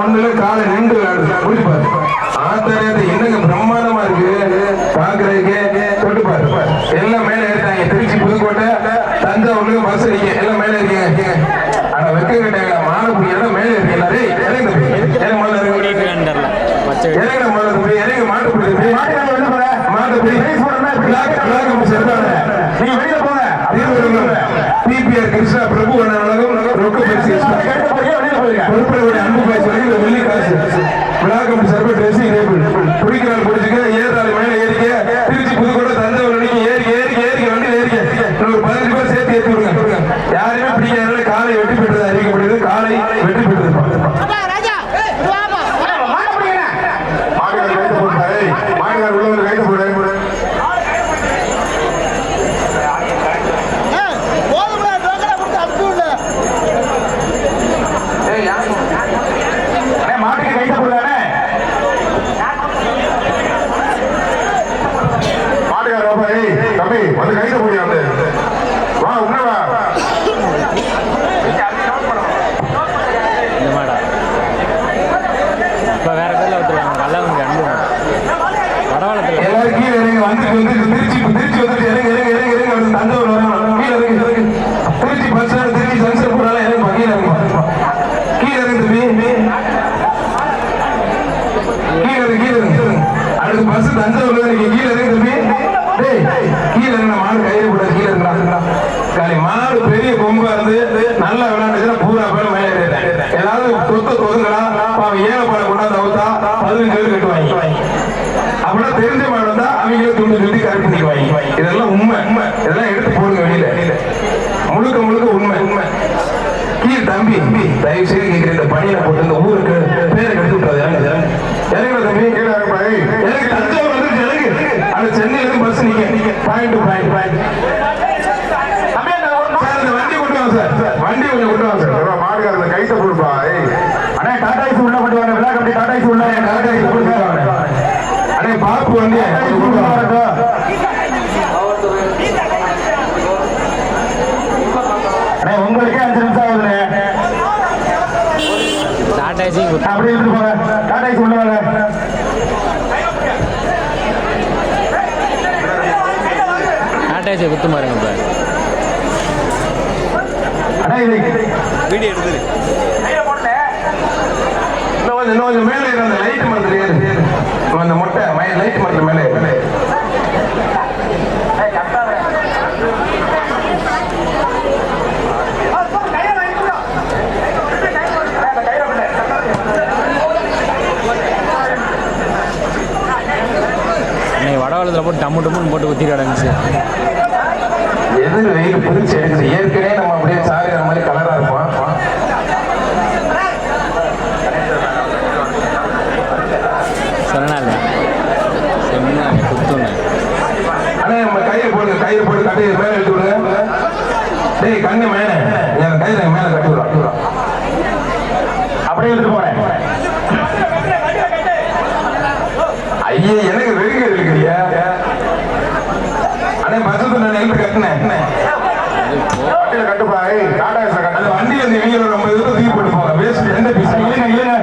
ஒண்ணுல காலை நின்று தம்பி வந்து கைத்த போடியா வந்து வா உன்ன வா இந்த மாடா இப்போ வேற பேர்ல விட்டுருவாங்க நல்லா வந்து அனுபவம் பரவாயில்ல எல்லாரும் கீழே இறங்கி வந்துட்டு வந்து திருச்சி திருச்சி வந்துட்டு இறங்கி இறங்கி இறங்கி இறங்கி வந்து தஞ்சாவூர் வரணும் கீழே இறங்கி இறங்கி Tiruchi bus stand Tiruchi junction போனாலும் இறங்கி கீழே இறங்கி கீழே இறங்கி தம்பி கீழே இறங்கி கீழே இறங்கி அடுத்து பஸ் தஞ்சாவூர்ல இறங்கி கீழே இறங்கி தம்பி டேய் கீழே இறங்க மாடு கயிறு போட கீழே இறங்கடா காலி மாடு பெரிய கொம்பா இருந்து நல்லா விளையாண்டுச்சுன்னா பூரா பேரும் மேலே ஏறிட்டேன் ஏதாவது தொத்த தொதுங்கடா அவன் ஏழை பாலை கொண்டாந்து அவுத்தா பதினஞ்சு பேர் கட்டுவாங்க அப்படின்னா தெரிஞ்ச மாடு வந்தா அவங்களே துண்டு துண்டி கரெக்ட் பண்ணிக்குவாங்க இதெல்லாம் உண்மை. இதெல்லாம் எடுத்து போடுங்க வெளியில. முழுக்க முழுக்க உண்மை. உண்மை கீழ் தம்பி தம்பி தயவு செய்து கேட்கிற இந்த பணியில போட்டு இந்த ஊருக்கு பேரை கெடுத்து விட்டாது இறங்க இறங்க. தம்பி. கீழே எனக்கு தஞ்சாவூர் வந்து இறங்கு. அது சென்னையில இருந்து பஸ் நிக்க பாயிண்ட் டு பாயிண்ட் பாயிண்ட் அந்த வண்டி கொண்டு வாங்க சார். வண்டி கொஞ்சம் கொண்டு வாங்க சார். மா- மாட்டுக்காரர் கைத்த போடுப்பா ஏய். அண்ணே டாடா ஐஸ் உள்ள கொண்டு வாங்க. விழா கம்பி டாடா ஐஸ் உள்ள டாடா ஐஸ் கொண்டு வாங்க. அண்ணே பாப்பு வண்டி கொஞ்சம் கொண்டு வாங்க அண்ணே உங்களுக்கே அஞ்சு நிமிஷம் ஆகுதுண்ணே டாடா ஏசி அப்படியே இருந்து போங்க. டாடா ஐஸ் உள்ள வாங்க டாடா ஏசி குத்து பாருங்க இப்போ. வீடியோ எடுத்துரு இன்னும் கொஞ்சம் மேலே அந்த லைட் ஏறு. அந்த மொட்டை லைட் மேலே மேலே வடவாளத்தில் போட்டு டம்மு டம்முன்னு போட்டு குத்தி கிடந்துச்சு எது வெயில் பிரிச்சு எடுக்குது ஏற்கனவே நம்ம அப்படியே சாகிற மாதிரி கலரா இருப்போம் சொன்னா சொன்னா குத்துன்னு அண்ணே நம்ம கையை போடுங்க கையை போட்டு கட்டையை மேலே எடுத்து விடுங்க டேய் கண்ணு மேலே. என் கையில மேலே கட்டி விடுறோம் அப்படியே எடுத்து போறேன். பசத்து நான் கட்டினேன் கட்டுப்பா ஏய் டாடா கட்டு இந்த வீரர் நம்ம இதுல தூக்கி போட்டு போங்க. வேஸ்ட் எந்த பீஸ் இல்லைங்க இல்லைங்க.